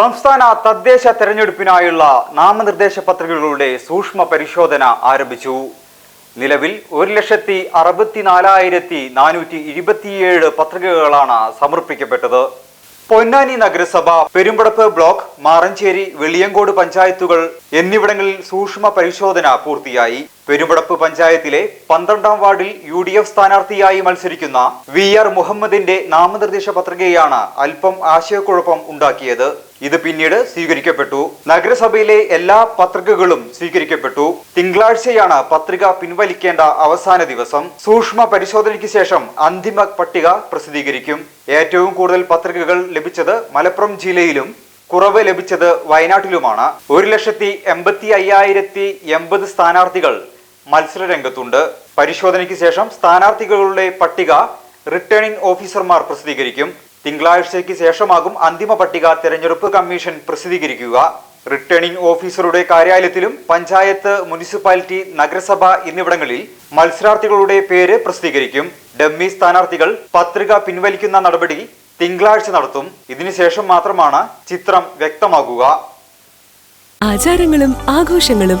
സംസ്ഥാന തദ്ദേശ തെരഞ്ഞെടുപ്പിനായുള്ള നാമനിർദ്ദേശ പത്രികകളുടെ സൂക്ഷ്മ പരിശോധന ആരംഭിച്ചു. നിലവിൽ ഒരു ലക്ഷത്തി അറുപത്തിനാലായിരത്തി നാനൂറ്റി ഇരുപത്തിയേഴ് പത്രികകളാണ് സമർപ്പിക്കപ്പെട്ടത്. പൊന്നാനി നഗരസഭ പെരുമ്പടപ്പ് ബ്ലോക്ക് മാറഞ്ചേരി വെളിയങ്കോട് പഞ്ചായത്തുകൾ എന്നിവിടങ്ങളിൽ സൂക്ഷ്മ പരിശോധന പൂർത്തിയായി. പെരുമ്പടപ്പ് പഞ്ചായത്തിലെ പന്ത്രണ്ടാം വാർഡിൽ യു ഡി എഫ് സ്ഥാനാർത്ഥിയായി മത്സരിക്കുന്ന വി ആർ മുഹമ്മദിന്റെ നാമനിർദ്ദേശ പത്രികയാണ് അല്പം ആശയക്കുഴപ്പം ഉണ്ടാക്കിയത്. ഇത് പിന്നീട് സ്വീകരിക്കപ്പെട്ടു. നഗരസഭയിലെ എല്ലാ പത്രികകളും സ്വീകരിക്കപ്പെട്ടു. തിങ്കളാഴ്ചയാണ് പത്രിക പിൻവലിക്കേണ്ട അവസാന ദിവസം. സൂക്ഷ്മ പരിശോധനയ്ക്ക് ശേഷം അന്തിമ പട്ടിക പ്രസിദ്ധീകരിക്കും. ഏറ്റവും കൂടുതൽ പത്രികകൾ ലഭിച്ചത് മലപ്പുറം ജില്ലയിലും കുറവ് ലഭിച്ചത് വയനാട്ടിലുമാണ്. ഒരു ലക്ഷത്തി എൺപത്തി അയ്യായിരത്തി എൺപത് സ്ഥാനാർത്ഥികൾ മത്സര രംഗത്തുണ്ട് പരിശോധനയ്ക്ക് ശേഷം സ്ഥാനാർത്ഥികളുടെ പട്ടിക റിട്ടേണിംഗ് ഓഫീസർമാർ പ്രസിദ്ധീകരിക്കും. തിങ്കളാഴ്ചയ്ക്ക് ശേഷമാകും അന്തിമ പട്ടിക തെരഞ്ഞെടുപ്പ് കമ്മീഷൻ പ്രസിദ്ധീകരിക്കുക. റിട്ടേണിംഗ് ഓഫീസറുടെ കാര്യാലയത്തിലും പഞ്ചായത്ത് മുനിസിപ്പാലിറ്റി നഗരസഭ എന്നിവിടങ്ങളിൽ മത്സരാർത്ഥികളുടെ പേര് പ്രസിദ്ധീകരിക്കും. ഡമ്മി സ്ഥാനാർത്ഥികൾ പത്രിക പിൻവലിക്കുന്ന നടപടി തിങ്കളാഴ്ച നടത്തും. ഇതിനുശേഷം മാത്രമാണ് ചിത്രം വ്യക്തമാകുക. ആചാരങ്ങളും ആഘോഷങ്ങളും